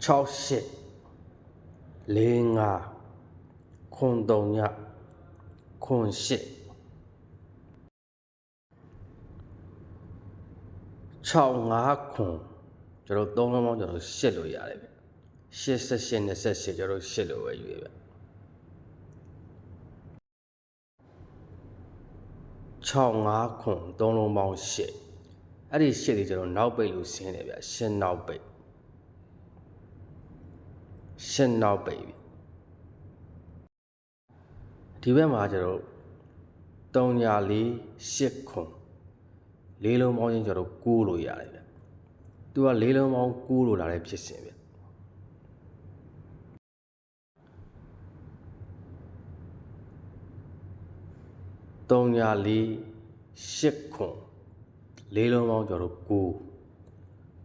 68 45ခွန်3ညခွန်8 65ခွန်ကျွန်တော်သုံးလုံးပေါင်းကျွန်တော်ရှစ်လို့ရတယ်ဗျ88 28ကျွန်တော်ရှစ်လို့ပဲယူရဗျ65ခွန်သုံးလုံးပေါင်းရှစ်အဲ့ဒီရှစ်တွေကျွန်တော်နောက်ပိတ်လို့ဆင်းတယ်ဗျရှစ်နောက်ပိတ် ရှစ်နောက်ပိတ်ဗျဒီဘက်မှာကျွန်တော်3ညာလေး8ခွန်လေးလုံးပေါင်းချင်းကျွန်တော်ကူးလို့ရတယ်ဗျသူကလေးလုံးပေါင်းကူးလို့လာတဲ့ဖြစ်စဉ်ဗျ3ညာလေး8ခွန်လေးလုံးပေါင်းကျွန်တော်ကူး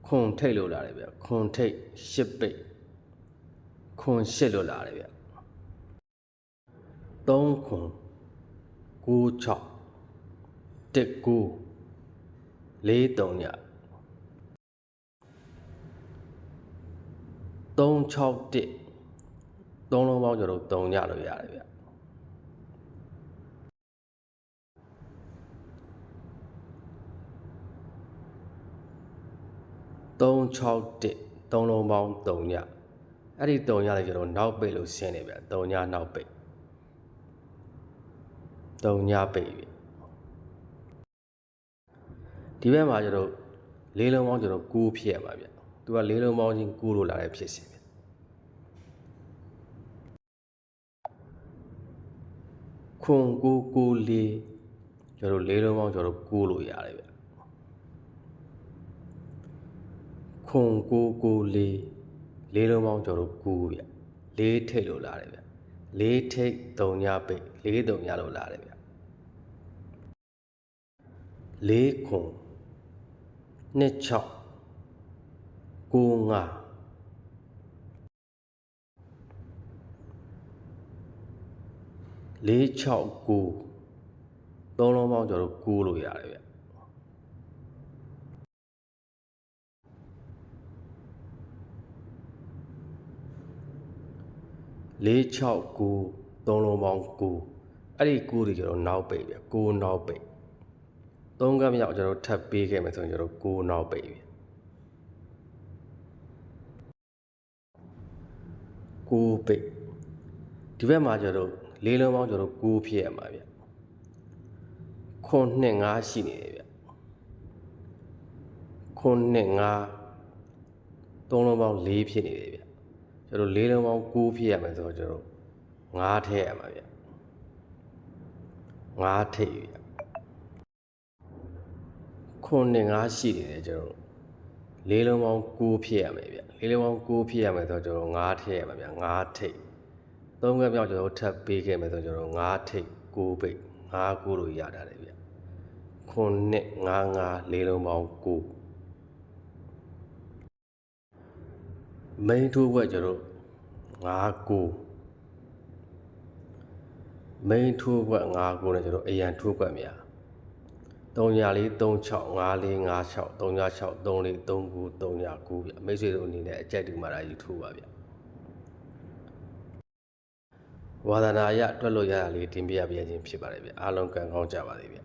ခွန်ထိတ်လို့လာတယ်ဗျခွန်ထိတ်8ပိတ် ခွန်8လို့လာတယ်ဗျ3ခွန်9 6တက်ကူလေးတုံည361သုံးလုံးပေါင်းကျွန်တော်တုံညလို့ရတယ်ဗျ361သုံးလုံးပေါင်းတုံည အဲ့ဒီတုံညလေးကျွန်တော်နောက်ပိတ်လို့ရှင်းနေဗျတုံညနောက်ပိတ်တုံညပိတ်ပြီဒီဘက်မှာကျတော့လေးလုံးပေါင်းကျတော့ကူးဖြစ်ရမှာဗျသူကလေးလုံးပေါင်းချင်းကူးလို့လာတဲ့ဖြစ်စဉ်ဗျခွန်ကူကူလေးကျတော့လေးလုံးပေါင်းကျတော့ကူးလို့ရတယ်ဗျခွန်ကူကူလေး လေးလုံးပေါင်းကျတော့ကူးဗျလေးထိတ်လို့လာတယ်ဗျလေးထိတ်၃ညပိတ်လေး၃ညလို့လာတယ်ဗျလေးခွန်နှစ်6ကိုငါလေး6ကိုသုံးလုံးပေါင်းကျွန်တော်တို့ကိုးလို့ရတယ်ဗျ လေး6ကိုသုံးလုံးပေါင်းကိုအဲ့ဒီကိုတွေကျွန်တော်နောက်ပိတ်ဗျကိုနောက်ပိတ်သုံးကပ်မြောက်ကျွန်တော်ထပ်ပေးခဲ့မယ်ဆိုရင်ကျွန်တော်ကိုးနောက်ပိတ်ပြီကိုးပိတ်ဒီဘက်မှာကျွန်တော်လေးလုံးပေါင်းကျွန်တော်ကိုးဖြစ်ရမှာဗျခွန်းနှစ်ငါးရှိနေတယ်ဗျခွန်းနှစ်ငါးသုံးလုံးပေါင်း၄ဖြစ်နေတယ်ဗျ ကျွန်တော်လေးလုံးပေါင်းကိုးဖြစ်ရမယ်ဆိုတော့ကျွန်တော်ငါးထည့်ရမှာဗျငါးထည့်ဗျခွန်းနဲ့ငါးရှိနေတယ်ကျွန်တော်လေးလုံးပေါင်း9ဖြစ်ရမယ်ဗျလေးလုံးပေါင်း9ဖြစ်ရမယ်ဆိုတော့ကျွန်တော်9ထည့်ရမှာဗျ9ထိပ်သုံးခက်မြောက်ကျွန်တော်ထပ်ပေးခဲ့မယ်ဆိုတော့ကျွန်တော်9ထိပ်9ပိတ်9 9လို့ရတာတယ်ဗျခွန်းနဲ့9 9လေးလုံးပေါင်း9 မိန်ထိုးဘက်ကျွန်တော်9 9မိန်ထိုးဘက်9 9နဲ့ကျွန်တော်အရန်ထိုးဘက်များ3ညာလေး36 5456 356 34 39 39ဗျမိတ်ဆွေတို့အနေနဲ့အကြိုက်တူမှာဒါယူထိုးပါဗျဝါဒနာအရတွက်လို့ရတာလေးတင်ပြပြခြင်းဖြစ်ပါတယ်ဗျအားလုံးကံကောင်းကြပါစေဗျ